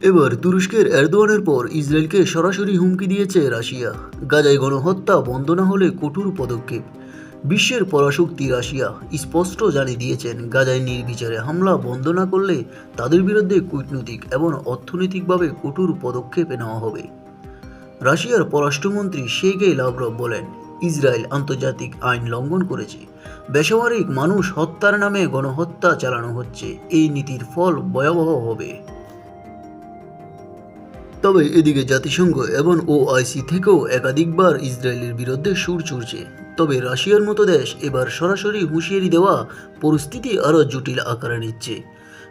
এবার তুরস্কের এরদোয়ানের পর ইসরায়েলকে সরাসরি হুমকি দিয়েছে রাশিয়া। গাজায় গণহত্যা বন্ধ না হলে কঠোর পদক্ষেপ। বিশ্বের পরাশক্তি রাশিয়া স্পষ্ট জানিয়ে দিয়েছেন, গাজায় নির্বিচারে হামলা বন্ধ না করলে তাদের বিরুদ্ধে কূটনৈতিক এবং অর্থনৈতিকভাবে কঠোর পদক্ষেপ নেওয়া হবে। রাশিয়ার পররাষ্ট্রমন্ত্রী শেগে লাভরভ বলেন, ইসরায়েল আন্তর্জাতিক আইন লঙ্ঘন করেছে। বেসামরিক মানুষ হত্যার নামে গণহত্যা চালানো হচ্ছে। এই নীতির ফল ভয়াবহ হবে। তবে এদিকে জাতিসংঘ এবং ওআইসি থেকেও একাধিকবার ইসরায়েলের বিরুদ্ধে সুর চড়ছে। তবে রাশিয়ার মতো দেশ এবার সরাসরি হুঁশিয়ারি দেওয়া পরিস্থিতি আরও জটিল আকারে নিচ্ছে।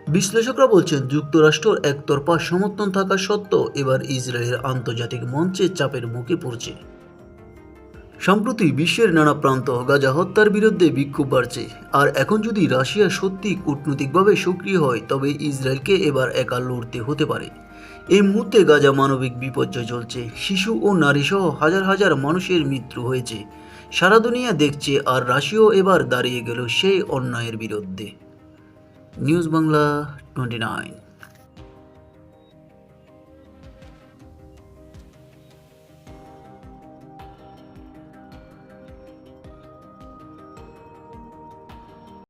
বিশ্লেষকরা বলছেন যুক্তরাষ্ট্র একতরফা সমর্থন থাকা সত্ত্বেও এবার ইসরায়েলের আন্তর্জাতিক মঞ্চে চাপের মুখে পড়ছে। সম্প্রতি বিশ্বের নানা প্রান্ত গাজা হত্যার বিরুদ্ধে বিক্ষোভ বাড়ছে। আর এখন যদি রাশিয়া সত্যি কূটনৈতিকভাবে সক্রিয় হয়, তবে ইসরায়েলকে এবার একা লড়তে হতে পারে। এই মুহূর্তে গাজা মানবিক বিপর্যয় চলছে। শিশু ও নারী সহ হাজার হাজার মানুষের মৃত্যু হয়েছে। সারা দুনিয়া দেখছে আর রাশিও এবার দাঁড়িয়ে গেল সেই অন্যায়ের বিরুদ্ধে। News Bangla twenty nine.